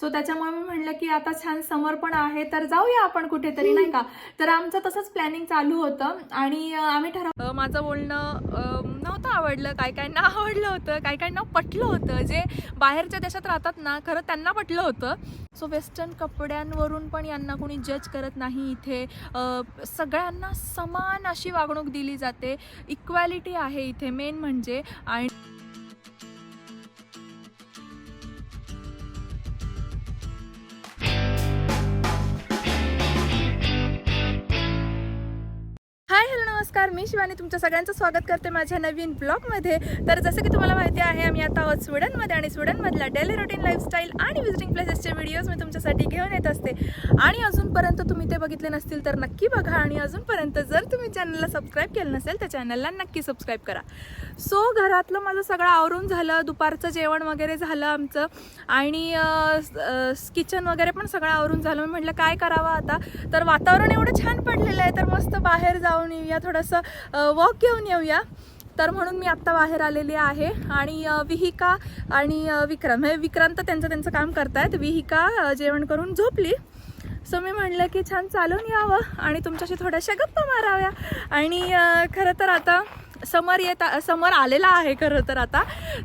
So त्याच्यामुळे मी म्हणलं की आता छान समर पण आहे तर जाऊया आपण कुठेतरी नाही का? तर आमचं तसंच प्लॅनिंग चालू होतं आणि आम्ही ठरव माझं बोलणं नव्हतं आवडलं. काय काहींना आवडलं होतं काय काहींना पटलं होतं. जे बाहेरच्या देशात राहतात ना खरं त्यांना पटलं होतं. सो वेस्टर्न कपड्यांवरून पण यांना कोणी जज करत नाही इथे. सगळ्यांना समान अशी वागणूक दिली जाते. इक्वॅलिटी आहे इथे मेन म्हणजे. आणि नमस्कार मी शिवानी तुमच्या सगळ्यांचं स्वागत करते माझ्या नवीन ब्लॉगमध्ये. तर जसं की तुम्हाला माहिती आहे आम्ही आता आहोत स्वीडनमध्ये आणि स्वीडनमधल्या डेली रुटीन लाईफस्टाईल आणि विजिटिंग प्लेसेसचे व्हिडिओज मी तुमच्यासाठी घेऊन येत असते. आणि अजूनपर्यंत तुम्ही ते बघितले नसतील तर नक्की बघा आणि अजूनपर्यंत जर तुम्ही चॅनलला सबस्क्राईब केलं नसेल तर चॅनलला नक्की सबस्क्राईब करा. सो घरातलं माझं सगळं आवरून झालं दुपारचं जेवण वगैरे झालं आमचं आणि किचन वगैरे पण सगळं आवरून झालं. मी म्हटलं काय करावं आता? तर वातावरण एवढं छान पडलेलं आहे तर मस्त बाहेर जाऊन येऊया थोडंसं वॉक घेऊन येऊया. तर म्हणून मी आत्ता बाहेर आलेली आहे. आणि विहिका आणि विक्रम हे विक्रांत त्यांचं त्यांचं काम करतायत. विहिका जेवण करून झोपली. सो मी म्हणलं की छान चालून यावं आणि तुमच्याशी थोड्याशा गप्पा माराव्या. आणि खरं तर आता समर येत समर आलेला आहे खरं तर आता.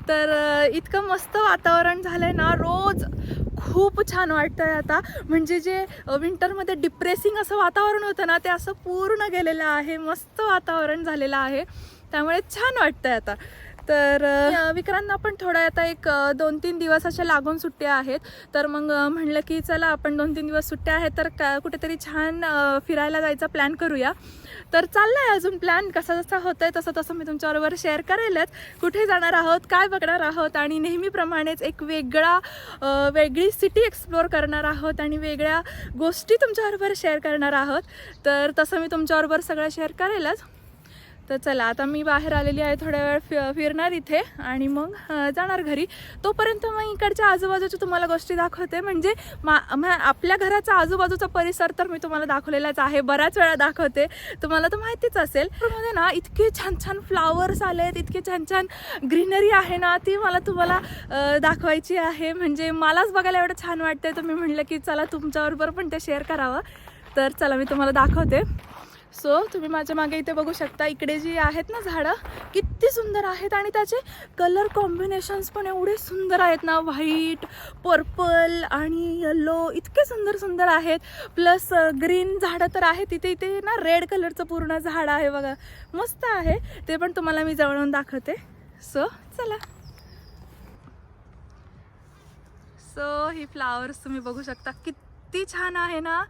तर इतकं मस्त वातावरण झालं आहे ना रोज खूप छान वाटतं आहे आता. म्हणजे जे विंटरमध्ये डिप्रेसिंग असं वातावरण होतं ना ते असं पूर्ण गेलेलं आहे मस्त वातावरण झालेलं आहे. त्यामुळे छान वाटतंय आता. तर अ, आपण पण थोडा आता एक दोन तीन दिवस अशा लागून सुट्ट्या आहेत. तर मग म्हणलं की चला आपण दोन तीन दिवस सुट्ट्या आहेत तर का कुठेतरी छान फिरायला जायचा प्लॅन करूया. तर चाललाय अजून प्लॅन कसा जसा होतोय तसं तसं मी तुमच्याबरोबर शेअर करेलच. कुठे जाणार आहोत काय बघणार आहोत आणि नेहमीप्रमाणेच एक वेगळा वेगळी सिटी एक्सप्लोअर करणार आहोत आणि वेगळ्या गोष्टी तुमच्याबरोबर शेअर करणार आहोत. तर तसं मी तुमच्याबरोबर सगळं शेअर करेलच. तर चला आता मी बाहेर आलेली आहे थोड्या वेळ फि फिरणार इथे आणि मग जाणार घरी. तोपर्यंत मग इकडच्या आजूबाजूच्या तुम्हाला गोष्टी दाखवते. म्हणजे मा आपल्या घराचा आजूबाजूचा परिसर तर मी तुम्हाला दाखवलेलाच आहे. बऱ्याच वेळा दाखवते. तुम्हाला तर माहितीच असेल. मध्ये ना इतके छान छान फ्लावर्स आहेत इतके छान छान ग्रीनरी आहे ना ती मला तुम्हाला दाखवायची आहे. म्हणजे मलाच बघायला एवढं छान वाटतंय. तर मी म्हणलं की चला तुमच्याबरोबर पण ते शेअर करावं. तर चला मी तुम्हाला दाखवते. सो तुम्ही माझ्या मागे इथे बघू शकता इकडे जी आहेत ना झाडं किती सुंदर आहेत आणि त्याचे कलर कॉम्बिनेशन्स पण एवढे सुंदर आहेत ना. व्हाईट पर्पल आणि येलो इतके सुंदर सुंदर आहेत. प्लस ग्रीन झाडं तर आहेत. तिथे इथे ना रेड कलरचं पूर्ण झाड आहे बघा. मस्त आहे. ते पण तुम्हाला मी जवळून दाखवते. सो चला. सो ही फ्लावर्स तुम्ही बघू शकता. किती छान आहे ना.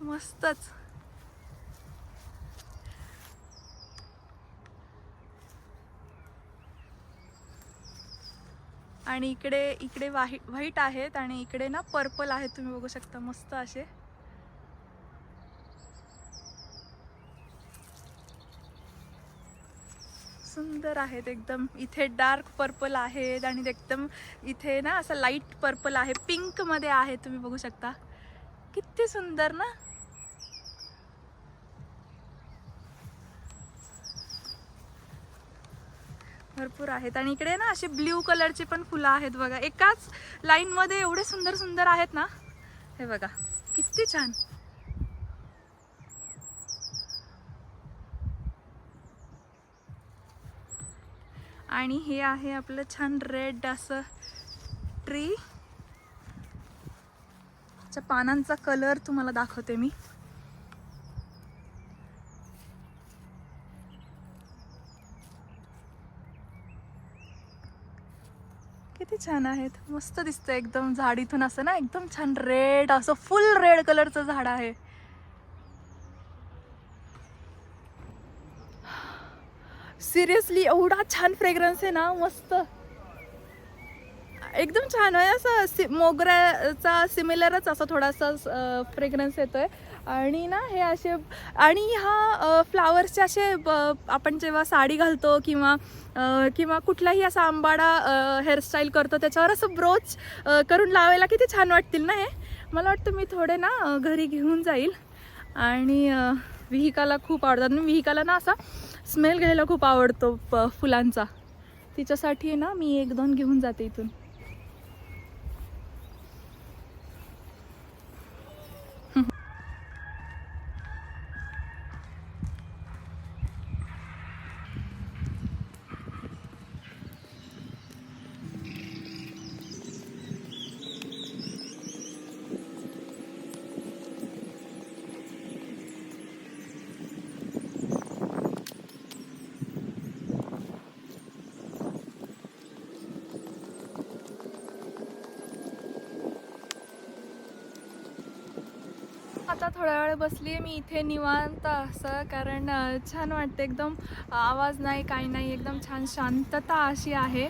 मस्तच. आणि इकडे इकडे व्हाईट व्हाईट आहेत आणि इकडे ना पर्पल आहेत तुम्ही बघू शकता मस्त असे. सुंदर आहेत एकदम. इथे डार्क पर्पल आहेत आणि एकदम इथे ना असं लाइट पर्पल आहे. पिंकमध्ये आहे तुम्ही बघू शकता. किती सुंदर ना. भरपूर आहेत. आणि इकडे ना असे ब्ल्यू कलरची पण फुलं आहेत बघा. एकाच लाईन मध्ये एवढे सुंदर सुंदर आहेत ना. हे बघा किती छान. आणि हे आहे आपलं छान रेड असं ट्री च्या पानांचा कलर तुम्हाला दाखवते मी. किती छान आहेत. मस्त दिसतं एकदम झाड इथून असं ना एकदम छान रेड असं फुल रेड कलरचं झाड आहे. सिरियसली एवढा छान फ्रेग्रन्स आहे ना मस्त. एकदम छान आहे असं सि मोगऱ्याचा सिमिलरच असा थोडासा फ्रेग्रन्स येतोय. आणि ना हे असे आणि ह्या फ्लावर्सचे असे ब- आपण जेव्हा साडी घालतो किंवा किंवा कुठलाही असा आंबाडा हेअरस्टाईल करतो त्याच्यावर असं ब्रोच करून लावायला किती छान वाटतील ना हे? मला वाटतं मी थोडे ना घरी घेऊन जाईल. आणि विहिकाला खूप आवडतात. आणि विहिकाला ना असा स्मेल घ्यायला खूप आवडतो प फुलांचा. तिच्यासाठी ना मी एक दोन घेऊन जाते इथून. आता थोड्या वेळ बसली आहे मी इथे निवांत असं कारण छान वाटतं. एकदम आवाज नाही काही नाही एकदम छान शांतता अशी आहे.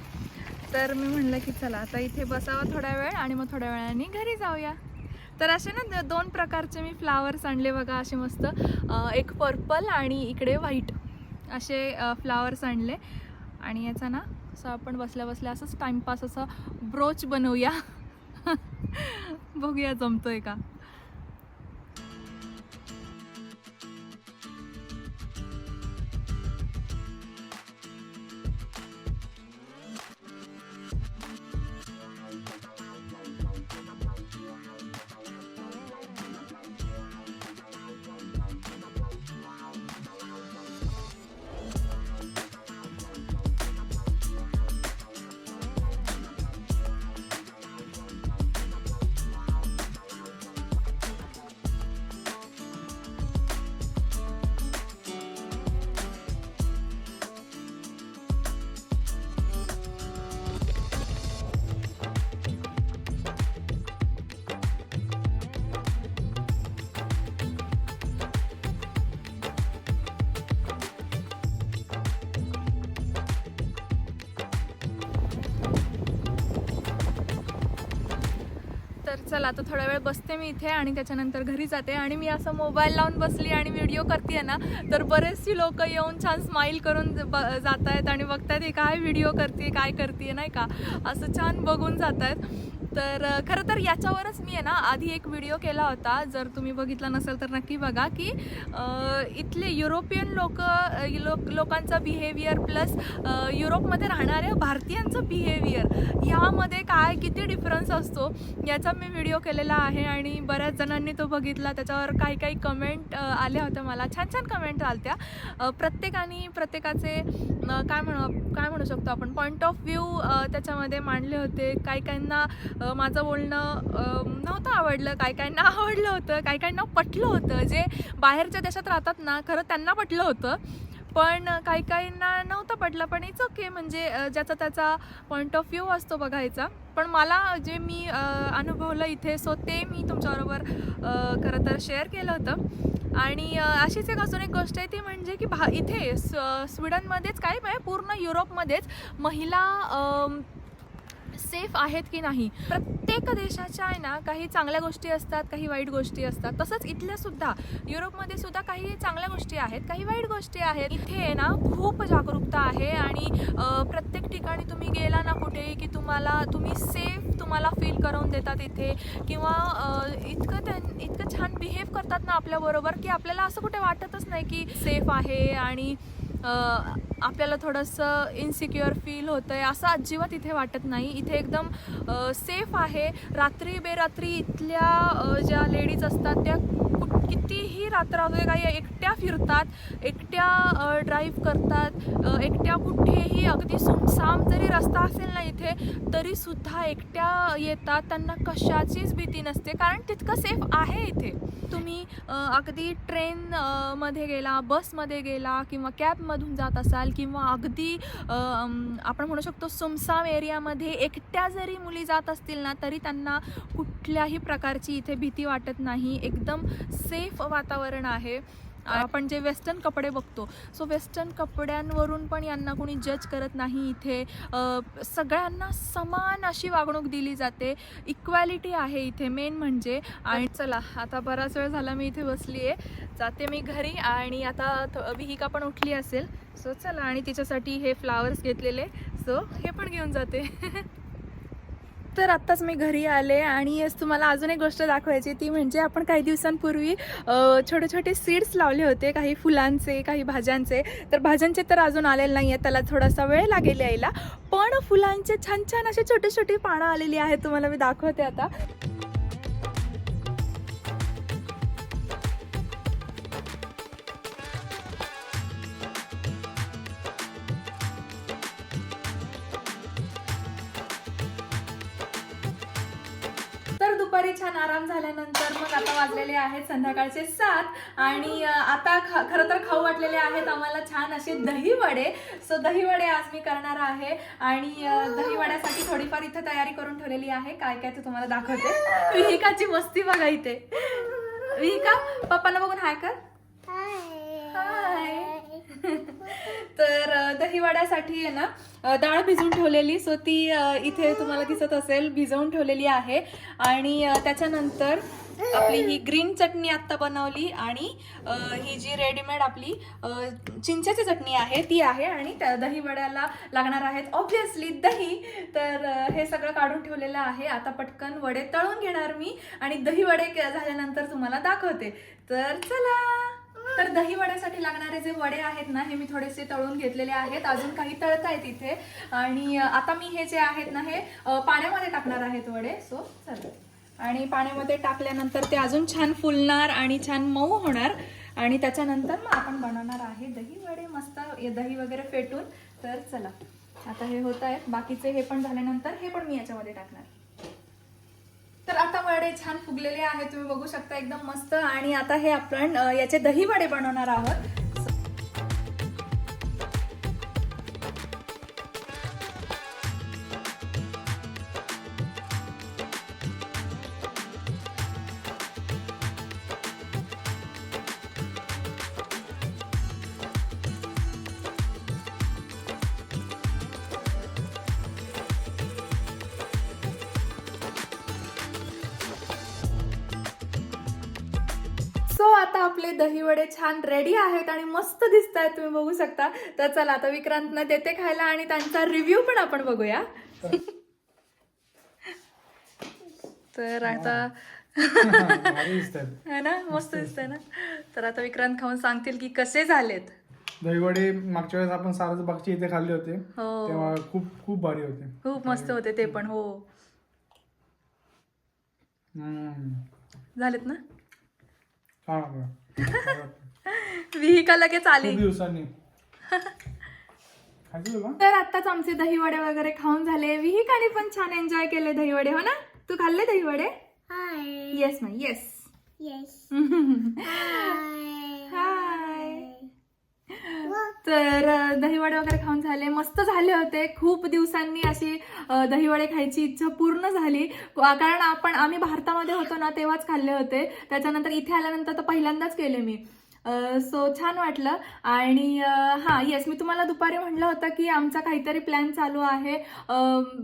तर मी म्हणलं की चला आता इथे बसावं थोड्या वेळ आणि मग थोड्या वेळाने घरी जाऊया. तर असे ना दोन प्रकारचे मी फ्लावर्स आणले बघा असे मस्त एक पर्पल आणि इकडे व्हाईट असे फ्लावर्स आणले. आणि याचा ना असं आपण बसल्या बसल्या असंच टाइमपास असं ब्रोच बनवूया. बघूया जमतोय का? तर चला आता थोडा वेळ बसते मी इथे आणि त्याच्यानंतर घरी जाते. आणि मी असं मोबाईल लावून बसली आणि व्हिडिओ करते ना तर बरेचशी लोक येऊन छान स्माईल करून जात आहेत आणि बघतायत हे काय व्हिडिओ करते काय करते नाही का? असं छान बघून जात आहेत तर खरं तर याच्यावरच मी आहे ना आधी एक व्हिडिओ केला होता. जर तुम्ही बघितला नसेल तर नक्की बघा की इथले युरोपियन लोक लोक लोकांचा बिहेवियर प्लस युरोपमध्ये राहणाऱ्या भारतीयांचं बिहेवियर यामध्ये काय किती डिफरन्स असतो याचा मी व्हिडिओ केलेला आहे आणि बऱ्याच जणांनी तो बघितला. त्याच्यावर काही काही कमेंट आल्या होत्या मला. छान छान कमेंट आल्या प्रत्येकाने प्रत्येकाचे काय म्हणू काय म्हणू शकतो आपण? पॉईंट ऑफ व्ह्यू त्याच्यामध्ये मांडले होते. काही काहींना माझं बोलणं नव्हतं आवडलं. काही काहींना आवडलं होतं काही काहींना पटलं होतं. जे बाहेरच्या देशात राहतात ना खरं त्यांना पटलं होतं. पण काही काहींना नव्हतं पटलं पण इट्स ओके म्हणजे ज्याचा त्याचा पॉईंट ऑफ व्ह्यू असतो बघायचा. पण मला जे मी अनुभवलं इथे सो ते मी तुमच्याबरोबर खरं तर शेअर केलं होतं. आणि अशीच एक अजून एक गोष्ट आहे ती म्हणजे की भा इथे स्वीडनमध्येच काय पूर्ण युरोपमध्येच महिला सेफ आहेत की नाही? प्रत्येक देशाच्या आहे ना काही चांगल्या गोष्टी असतात काही वाईट गोष्टी असतात. तसंच इथल्या सुद्धा युरोपमध्ये सुद्धा काही चांगल्या गोष्टी आहेत काही वाईट गोष्टी आहेत. इथे आहे ना खूप जागरूकता आहे आणि प्रत्येक ठिकाणी तुम्ही गेला ना कुठेही की तुम्हाला तुम्ही सेफ तुम्हाला फील करून देतात इथे. किंवा इतकं त्यां इतकं छान बिहेव करतात ना आपल्याबरोबर की आपल्याला असं कुठे वाटतच नाही की सेफ आहे आणि आपल्याला थोडंसं इन्सिक्युअर फील होतं आहे असं अजिबात इथे वाटत नाही. इथे एकदम सेफ आहे. रात्री बेरात्री इथल्या ज्या लेडीज असतात त्या कुठ कितीही रात्र असू काही एकट्या फिरतात एकट्या ड्राईव्ह करतात एकट्या कुठेही अगदी सुमसाम जरी रस्ता असेल ना इथे तरीसुद्धा एकट्या येतात त्यांना कशाचीच भीती नसते. कारण तितकं सेफ आहे इथे. तुम्ही अगदी ट्रेन मध्ये गेला बसमध्ये गेला किंवा कॅबमधून जात असाल किंवा अगदी आपण म्हणू शकतो सुमसाम एरियामध्ये एकट्या जरी मुली जात असतील ना तरी त्यांना कुठल्याही प्रकारची इथे भीती वाटत नाही. एकदम सेफ वातावरण आहे. आपण जे वेस्टर्न कपडे बघतो सो वेस्टर्न कपड्यांवरून पण यांना कोणी जज करत नाही इथे. सगळ्यांना समान अशी वागणूक दिली जाते. इक्वॅलिटी आहे इथे मेन म्हणजे. आणि चला आता बराच वेळ झाला मी इथे बसली आहे जाते मी घरी आणि आता विहिका पण उठली असेल. सो चला आणि तिच्यासाठी हे फ्लावर्स घेतलेले. सो हे पण घेऊन जाते. तर आत्ताच मी घरी आले आणि तुम्हाला अजून एक गोष्ट दाखवायची ती म्हणजे आपण काही दिवसांपूर्वी छोटे छोटे सीड्स लावले होते काही फुलांचे काही भाज्यांचे. तर भाज्यांचे तर अजून आलेले नाही आहेत त्याला थोडासा वेळ लागेल यायला. पण फुलांचे छान छान असे छोटे छोटे पानं आलेली आहेत तुम्हाला मी दाखवते आता. दुपारी छान आराम झाल्यानंतर मग आता वाजलेले आहेत संध्याकाळचे सात. आणि आता ख खरं तर खाऊ वाटलेले आहेत आम्हाला छान असे दही वडे. सो दही वडे आज मी करणार आहे. आणि दही वड्यासाठी थोडीफार इथे तयारी करून ठेवलेली आहे. काय काय ते तुम्हाला दाखवते. विहिकाची मस्ती बघा इथे. विहिका पप्पांना बघून हाय कर. हाय. तर अ, दहीवड्यासाठी आहे ना डाळ भिजवून ठेवलेली. सो ती इथे तुम्हाला दिसत असेल भिजवून ठेवलेली आहे. आणि त्याच्यानंतर आपली ही ग्रीन चटणी आत्ता बनवली आणि ही जी रेडीमेड आपली चिंच्याची चिंचेची चटणी आहे ती आहे आणि त्या दहीवड्याला लागणार आहेत. ऑब्व्हियसली दही. तर हे सगळं काढून ठेवलेलं आहे. आता पटकन वडे तळून घेणार मी आणि दही वडे के- झाल्यानंतर तुम्हाला दाखवते. तर चला! तर दही वड्यासाठी लागणारे जे वडे आहेत ना हे मी थोडेसे तळून घेतलेले आहेत. अजून काही तळत आहेत इथे. आणि आता मी हे जे आहेत ना हे पाण्यामध्ये टाकणार आहेत वडे. सो चला. आणि पाण्यामध्ये टाकल्यानंतर ते अजून छान फुलणार आणि छान मऊ होणार. आणि त्याच्यानंतर मग आपण बनवणार आहे दही वडे मस्त दही वगैरे फेटून. तर चला. आता हे होत आहेत. बाकीचे हे पण झाल्यानंतर हे पण मी याच्यामध्ये टाकणार. वडे छान फुगलेले आहेत तुम्ही बघू शकता एकदम मस्त. आणि आता हे आपण याचे दही वडे बनवणार आहोत. सो आता आपले दही वडे छान रेडी आहेत आणि मस्त दिसत आहेत तुम्ही बघू शकता. तर चला आता विक्रांतनं देते खायला आणि त्यांचा रिव्ह्यू पण आपण बघूया. तर आता है ना? मस्त दिसतंय ना? तर आता विक्रांत खाऊन सांगतील की कसे झालेत. दहीवडे मागच्या वेळेस आपण सारस बागची इथे खाल्ले होते. हो. तेव्हा खूप खूप भारी होते. खूप मस्त होते ते पण हो. झालेत ना? होतं. विहिका लगेच आली. दिवसांनी. तर आत्ताच आमचे दहीवडे वगैरे खाऊन झाले. विहिकाने पण छान एन्जॉय केले दहीवडे हो ना? तू खाल्ले दहीवडे. येस ना येस Yes. तर दहीवडे वगैरे खाऊन झाले. मस्त झाले होते. खूप दिवसांनी अशी दहीवडे खायची इच्छा पूर्ण झाली. कारण आपण आम्ही भारतामध्ये होतो ना तेव्हाच खाल्ले होते. त्याच्यानंतर इथे आल्यानंतर तर पहिल्यांदाच केले मी. सो छान वाटलं. आणि हां येस मी तुम्हाला दुपारी म्हणलं होतं की आमचा काहीतरी प्लॅन चालू आहे.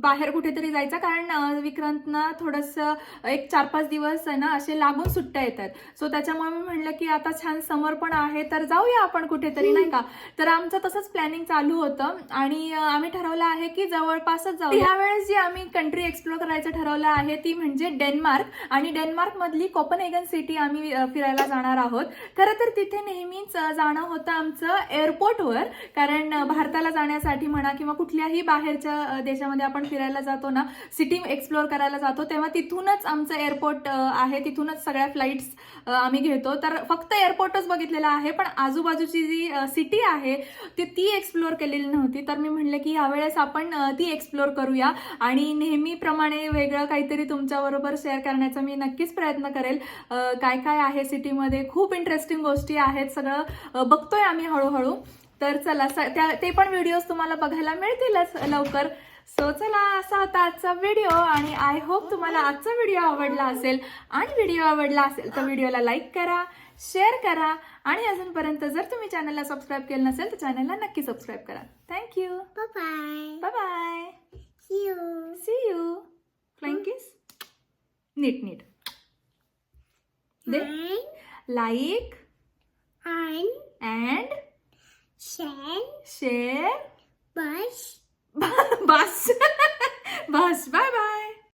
बाहेर कुठेतरी जायचा कारण विक्रांतना थोडंसं एक चार पाच दिवस आहे ना असे लागून सुट्ट्या येतात. सो त्याच्यामुळे मी म्हणलं की आता छान समर पण आहे तर जाऊया आपण कुठेतरी नाही का? तर आमचं तसंच प्लॅनिंग चालू होतं. आणि आम्ही ठरवलं आहे की जवळपासच जाऊ ह्यावेळेस जी आम्ही कंट्री एक्सप्लोर करायचं ठरवलं आहे ती म्हणजे डेन्मार्क. आणि डेन्मार्क मधली सिटी आम्ही फिरायला जाणार आहोत. खरं तर तिथे नेहमीच जाणं होतं आमचं एअरपोर्टवर. कारण भारताला जाण्यासाठी म्हणा किंवा कुठल्याही बाहेरच्या देशामध्ये आपण फिरायला जातो ना सिटी एक्सप्लोर करायला जातो तेव्हा तिथूनच आमचं एअरपोर्ट आहे. तिथूनच सगळ्या फ्लाईट्स आम्ही घेतो. तर फक्त एअरपोर्टच बघितलेलं आहे पण आजूबाजूची जी सिटी आहे ती ती एक्सप्लोर केलेली नव्हती. तर मी म्हणलं की यावेळेस आपण ती एक्सप्लोर करूया. आणि नेहमीप्रमाणे वेगळं काहीतरी तुमच्याबरोबर शेअर करण्याचा मी नक्कीच प्रयत्न करेल. काय काय आहे सिटीमध्ये? खूप इंटरेस्टिंग गोष्टी आहेत सगळं बघतोय आम्ही हळूहळू. तर चला स- त्या ते पण व्हिडिओज तुम्हाला बघायला मिळतीलच लवकर. सो चला असा होता आजचा व्हिडिओ आणि आय होप तुम्हाला आजचा व्हिडिओ आवडला असेल. आणि व्हिडिओ आवडला असेल तर व्हिडिओला लाईक करा शेअर करा आणि अजूनपर्यंत जर तुम्ही चॅनलला सबस्क्राईब केलं नसेल तर चॅनलला नक्की सबस्क्राईब करा. Thank you. Bye bye See you. See you flying kiss नीट नीट दे like and and share share bus. bus. Bus. Bye bye